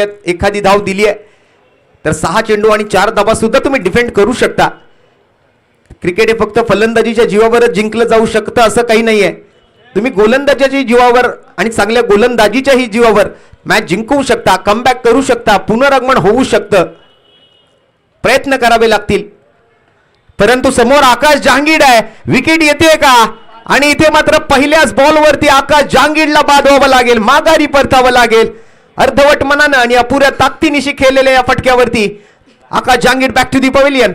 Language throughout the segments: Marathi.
एखादी धाव दिली आहे तर सहा चेंडू आणि चार धाबा सुद्धा तुम्ही डिफेंड करू शकता. क्रिकेट हे फक्त फलंदाजीच्या जीवावरच जिंकलं जाऊ शकतं असं काही नाही आहे तुम्ही गोलंदाजाच्या जीवावर आणि चांगल्या गोलंदाजीच्याही जीवावर मॅच जिंकवू शकता कमबॅक करू शकता पुनरागमन होऊ शकतं. प्रयत्न करावे लागतील. परंतु समोर आकाश जहांगीर आहे. विकेट येते का? आणि इथे मात्र पहिल्याच बॉलवरती आकाश जहांगीरला बाद व्हावं लागेल माघारी परतावं लागेल. अर्धवट मनानं आणि अपुऱ्या ताकदीनिशी खेळलेल्या या फटक्यावरती Akash Jahangir back to the pavilion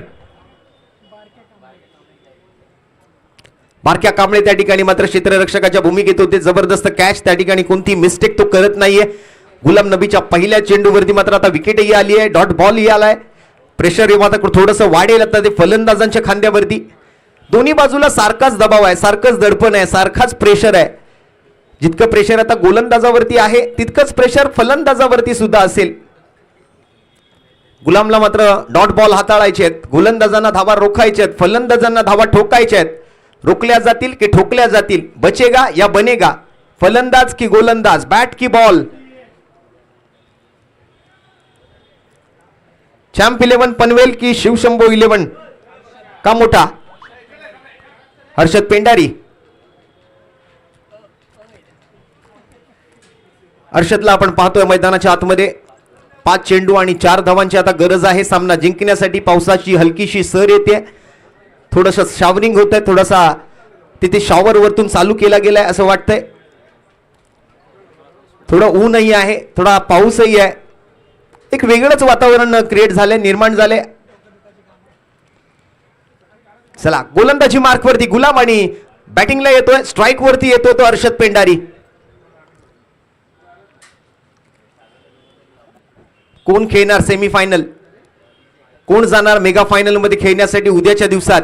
Barkya Kamble त्या ठिकाणी मात्र क्षेत्ररक्षकाच्या भूमिकेत होते. जबरदस्त कॅच त्या ठिकाणी कोणती मिस्टेक तो करत नाहीये. गुलाम नबीच्या पहिल्या चेंडूवरती मात्र आता विकेटही आली आहे. डॉट बॉलही आलाय. प्रेशर हे मात्र थोडंसं वाढेल आता ते फलंदाजांच्या खांद्यावरती. दोन्ही बाजूला सारखाच दबाव आहे. सारखंच दडपण आहे. सारखाच प्रेशर आहे. जितकं प्रेशर आता गोलंदाजावरती आहे तितकंच प्रेशर फलंदाजावरती सुद्धा असेल. गुलामला मात्र डॉट बॉल हाताळायचे आहेत. गोलंदाजांना धावा रोखायचे आहेत. फलंदाजांना धावा ठोकायच्या आहेत. रोखल्या जातील की ठोकल्या जातील? बचेगा या बनेगा? फलंदाज की गोलंदाज? बॅट की बॉल चॅम्प इलेव्हन पनवेल की शिवशंभो इलेव्हन का मोठा? हर्षद पेंडारी हर्षदला आपण पाहतोय मैदानाच्या आतमध्ये. पाच चेंडू आणि चार धावांची आता गरज आहे. सामना जिंकण्यासाठी पावसाची हलकीशी सर येते. थोडंसं शावरिंग होत आहे थोडासा तिथे शॉवर वरतून चालू केला गेलाय असं वाटतंय. थोडं ऊनही आहे. थोडा पाऊसही आहे. एक वेगळंच वातावरण क्रिएट झालंय निर्माण झालंय. चला गोलंदाजी मार्कवरती गुलाम आणि बॅटिंगला येतोय. स्ट्राईक वरती येतोय तो हर्षद पेंडारी कोण खेळणार सेमीफायनल कोण जाणार मेगा फायनलमध्ये खेळण्यासाठी उद्याच्या दिवसात?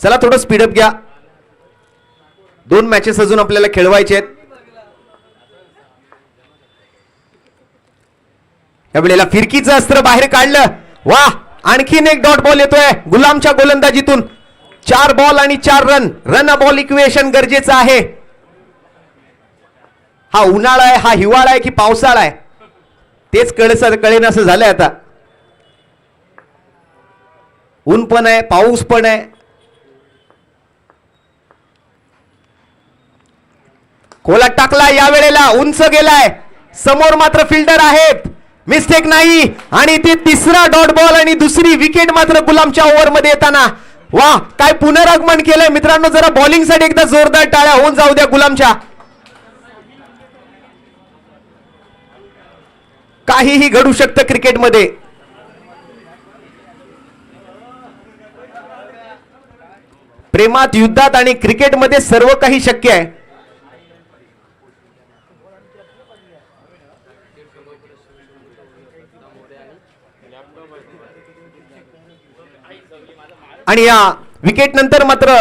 चला थोडं स्पीडअप घ्या. दोन मॅचेस अजून आपल्याला खेळवायचे आहेत. या वेळेला फिरकीचं अस्त्र बाहेर काढलं. वा आणखीन एक डॉट बॉल येतोय. गुलामच्या गोलंदाजीतून. चार बॉल आणि चार रन रन बॉल इक्वेशन गरजेचं आहे. हा उन्हाळा आहे हा हिवाळा आहे की पावसाळा आहे? तेच कळस कळेन असं झालंय आता. ऊन पण आहे पाऊस पण आहे. खोला टाकला या वेळेला उंच गेलाय. समोर मात्र फिल्डर आहेत. मिस्टेक नाही. आणि ते तिसरा डॉट बॉल आणि दुसरी विकेट मात्र गुलामच्या ओव्हरमध्ये येताना. वा काय पुनरागमन केलंय. मित्रांनो जरा बॉलिंगसाठी एकदा जोरदार टाळ्या होऊन जाऊ द्या गुलामच्या. काहीही घडू शकतं क्रिकेटमध्ये. प्रेमात युद्धात आणि क्रिकेटमध्ये सर्व काही शक्य आहे. आणि या विकेट नंतर मात्र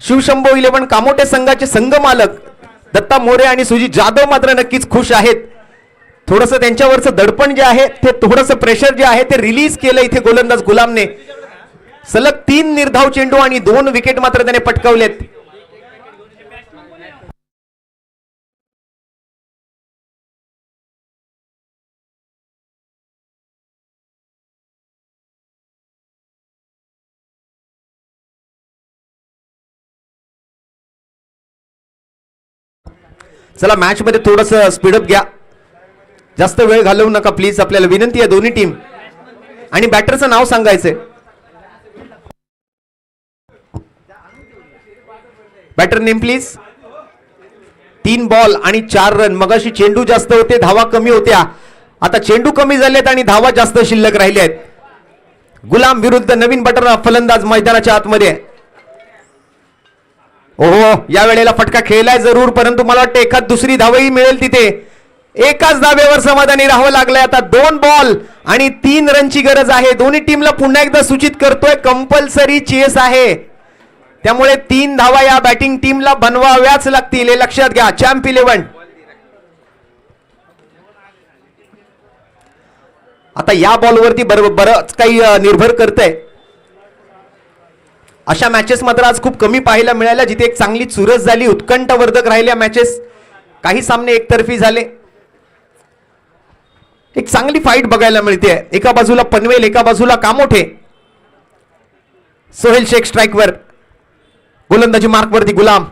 शिवशंभो इलेव्हन कामोटे संघाचे संघ मालक दत्ता मोरे आणि सुजित जाधव मात्र नक्कीच खुश आहेत. थोडंसं त्यांच्यावरचं दडपण जे आहे ते थोडंसं प्रेशर जे आहे ते रिलीज केलं इथे गोलंदाज गुलामने. सलग तीन निर्धाव चेंडू आणि दोन विकेट मात्र त्याने पटकावलेत. चला मॅच मध्ये थोडस स्पीडअप घ्या. जास्त वेळ घालवू नका प्लीज आपल्याला विनंती आहे दोन्ही टीम आणि बॅटरचं नाव सांगायचंय. बॅटर नेम प्लीज तीन बॉल आणि चार रन मगाशी चेंडू जास्त होते धावा कमी होत्या. आता चेंडू कमी झालेत आणि धावा जास्त शिल्लक राहिल्या आहेत. गुलाम विरुद्ध नवीन बटर फलंदाज मैदानाच्या आतमध्ये. आहे. ओहो या वेळेला फटका खेळलाय जरूर परंतु मला वाटतं एखाद दुसरी धावही मिळेल तिथे. एकाच धाब्यावर समाधानी राहावं लागलंय. आता दोन बॉल आणि तीन रनची गरज आहे. दोन्ही टीमला पुन्हा एकदा सूचित करतोय कंपल्सरी चेस आहे. त्यामुळे तीन धावा या बॅटिंग टीमला बनवाव्याच लागतील. हे लक्षात घ्या चॅम्प इलेव्हन आता या बॉलवरती बर बरंच काही निर्भर करतंय. अशा मॅचेस मात्र आज खूप कमी पाहायला मिळाल्या जिथे एक चांगली चुरस झाली उत्कंठवर्धक राहिल्या मॅचेस काही सामने एकतर्फी झाले. एक चांगली फाईट बघायला मिळते. एका बाजूला पनवेल एका बाजूला कामोठे. सोहेल शेख स्ट्राईकवर गोलंदाजी मार्कवरती गुलाम.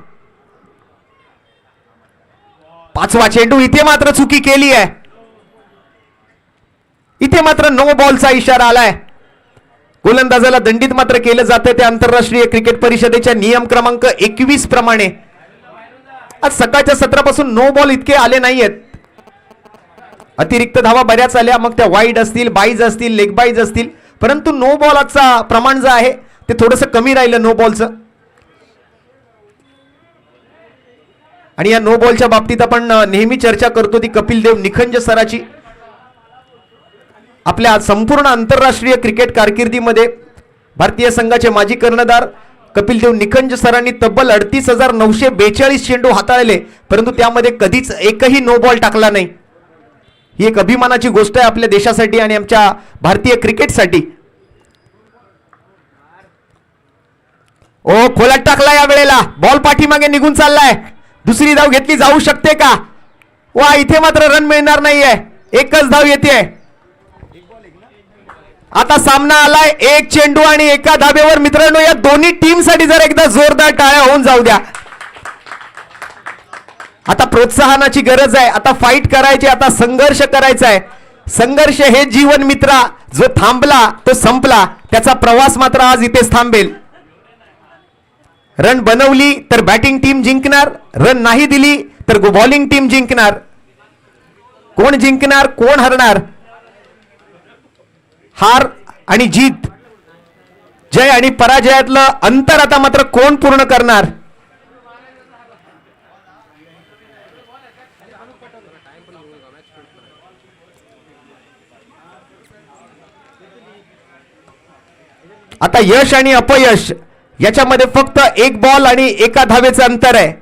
पाचवा चेंडू इथे मात्र चुकी केली आहे. इथे मात्र नो बॉलचा इशारा आलाय. गोलंदाजाला दंडित मात्र केलं जातं ते आंतरराष्ट्रीय क्रिकेट परिषदेच्या नियम क्रमांक एकवीस प्रमाणे. आज सकाळच्या सत्रापासून नो बॉल इतके आले नाहीयेत. अतिरिक्त धावा बऱ्याच आल्या. मग त्या वाईड असतील बाईज असतील लेग बाईज असतील. परंतु नो बॉलाचा प्रमाण जे आहे ते थोडंसं कमी राहिलं नो बॉलचं आणि या नो बॉलच्या बाबतीत आपण नेहमी चर्चा करतो ती कपिल देव निखंज सराची. आपल्या संपूर्ण आंतरराष्ट्रीय क्रिकेट कारकिर्दीमध्ये भारतीय संघाचे माजी कर्णधार कपिल देव निखंज सरांनी तब्बल अडतीस हजार नऊशे बेचाळीस चेंडू हाताळले. परंतु त्यामध्ये कधीच एकही नो बॉल टाकला नाही. ही एक अभिमानाची गोष्ट आहे आपल्या देशासाठी आणि आमच्या भारतीय क्रिकेटसाठी. ओ खोलात टाकला या वेळेला. बॉल पाठीमागे निघून चाललाय. दुसरी धाव घेतली जाऊ शकते का? वा इथे मात्र रन मिळणार नाहीये. एकच धाव येते. आता सामना आलाय एक चेंडू आणि एका धाबेवर मित्रांनो या दोन्ही टीमसाठी जर एकदा जोरदार टाळ्या होऊन जाऊ द्या. आता प्रोत्साहनाची गरज आहे आता फाईट करायची आता संघर्ष करायचा आहे. संघर्ष हे जीवन मित्रा जो थांबला तो संपला. त्याचा प्रवास मात्र आज इथेच थांबेल. रन बनवली तर बॅटिंग टीम जिंकणार. रन नाही दिली तर बॉलिंग टीम जिंकणार. कोण जिंकणार कोण हरणार? हार आणि जीत. जय आणि पराजयातलं अंतर आता मात्र कोण पूर्ण करणार? आता यश आणि अपयश याच्यामध्ये फक्त एक बॉल आणि एका धावेचं अंतर आहे.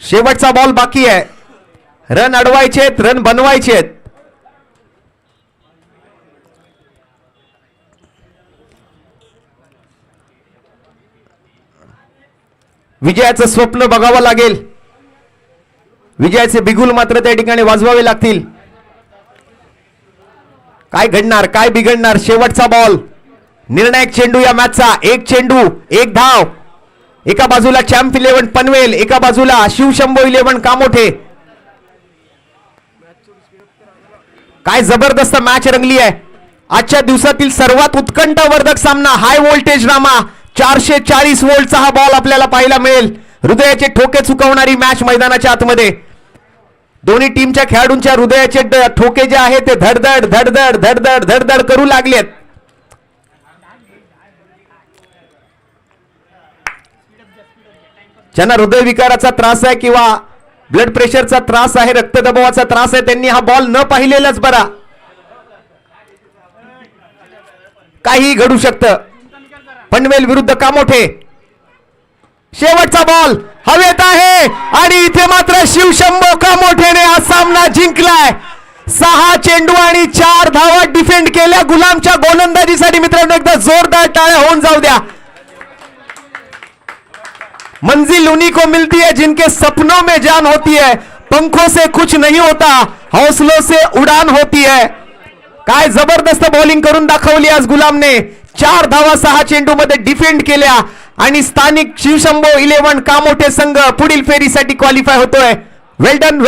शेवटचा बॉल बाकी आहे. रन अडवायचे रन बनवायचे विजयाचं स्वप्न बघावं लागेल. विजयाचे बिगुल मात्र त्या ठिकाणी वाजवावे लागतील. काय घडणार काय बिघडणार? शेवटचा बॉल. निर्णायक चेंडू या मॅचचा. एक चेंडू एक धाव. एका बाजूला चॅम्प इलेव्हन पनवेल एका बाजूला शिवशंभो इलेव्हन कामोठे. काय जबरदस्त मॅच रंगली आहे. आजच्या दिवसातील सर्वात उत्कंठावर्धक सामना हाय व्होल्टेज नामा. चारशे चाळीस वोल्टचा हा बॉल आपल्याला पाहायला मिळेल. हृदयाचे ठोके चुकवणारी मॅच मैदानाच्या आतमध्ये. दोन्ही टीमच्या खेळाडूंच्या हृदयाचे ठोके जे आहे ते धडधड धडधड धडधड धडधड करू लागलेत. ज्यांना हृदयविकाराचा त्रास आहे किंवा ब्लड प्रेशरचा त्रास आहे रक्तदबावाचा त्रास आहे त्यांनी हा बॉल न पाहिलेलाच बरा. काही घडू शकतं. पनवेल विरुद्ध कामोठे. शेवटचा बॉल हवेत आहे आणि इथे मात्र शिवशंभो कामोठेने हा सामना जिंकलाय. सहा चेंडू आणि चार धावा डिफेंड केल्या. गुलामच्या गोलंदाजीसाठी मित्रांनो एकदा जोरदार टाळ्या होऊन जाऊ द्या. मंजिल उन्हीं को मिलती है जिनके सपनों में जान होती है। पंखों से कुछ नहीं होता हौसलों से उड़ान होती है। काय जबरदस्त बॉलिंग करून दाखवली आज गुलामने. चार धावा सहा चेंडू मध्ये डिफेंड केल्या. आणि स्थानिक शिवशंभो इलेव्हन कामोठे संघ पुढील फेरीसाठी क्वालिफाय होतोय. वेल डन